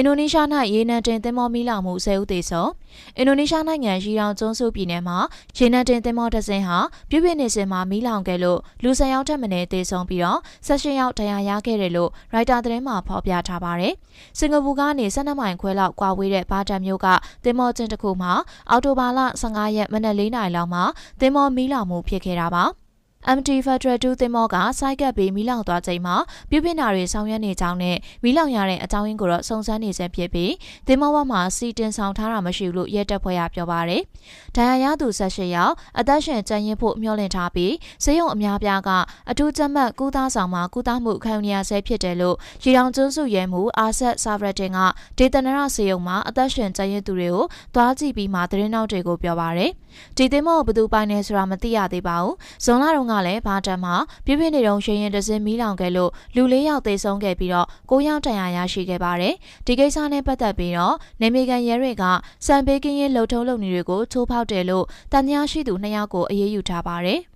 င်ဒိုနီးရှား၌ရေနံတင်သင်္ဘောမီးလောင်မှု10ဦးသေဆုံးအင်ဒိုနီးရှားနိုင်ငံရီရောင်ကျွန်းစုပြည်နယ်မှာရေနံတင်သင်္ဘောတစ်စင်းဟာပြုပြင်နေစဉ်မှာမီးလောင်ခဲ့လို့လူဆယ်ယောက်ထက်မနည်းသေဆုံးပြီးတော့16ယောက်ဒဏ်ရာရခဲ့တယ်လို့ရိုက်တာသတင်းမှာဖော်ပြထားပါတယ်။စင်ကာပူကနေ12မိုင်ခွဲလောက်ကွာဝေးတဲ့ဘာတန်မြို့ကသင်္ဘောကျင်းတစ်ခုမှာအော်တိုဘာလ15ရက်မနက်4နာရီလောက်မှာသင်္ဘောမီးလောင်မှုဖြစ်ခဲ့တာပါ။ MT Federal 2သင်္ဘောကစိုက်ကပ်ပြီးမီးလောင်သွားချိန်မှာပြုပြင်တာတွေဆောင်ရွက်နေကြောင်းနဲ့မီးလောင်ရတဲ့အကြောင်းရင်းကိုတော့စုံစမ်းနေဆဲဖြစ်ပြီးသင်္ဘောဘက်မှာစီတင်ဆောင်ထားတာမရှိဘူးလို့ရဲတပ်ဖွဲ့ကပြောပါရယ်။ဒဏ်ရာရသူ18ယောက်အသက်ရှင်ကျန်ရစ်ဖို့မျှော်လင့်ထားပြီးစေယုံအများပြားကအထူးကြမ်းမှတ်ကုသဆောင်မှာကုသမှုခံယူရဆဲဖြစ်တယ်လို့ရီတောင်ကျွန်းစုရဲမှုအာဆက်ဆာဗရတင်ကဒေသနရစေယုံမှာအသက်ရှင်ကျန်ရစ်သူတွေကိုသွားကြည့်ပြီးမှသတင်းနောက်တွေကိုပြောပါရယ်။ဒီသင်္ဘောကိုဘယ်သူပိုင်နေဆိုတာမသိရသေးပါဘူး။ဇွန်လတုန်းကလည်းဘာတန်မှာပြပြနေတုံရှင်ရင်တစင်းမီးလောင်ခဲ့လို့လူ၄ယောက်သေဆုံးခဲ့ပြီးတော့၉ယောက်တန်ရာရရှိခဲ့ပါတယ်။ဒီကိစ္စနဲ့ပတ်သက်ပြီးတော့နေမီကန်ရဲတွေကစံပေးကင်းရေးလှုပ်ထုံးလုပ်နေတွေကိုချိုးဖောက်တယ်လို့တန်ညာရှိသူနှစ်ယောက်ကိုအရေးယူထားပါတယ်။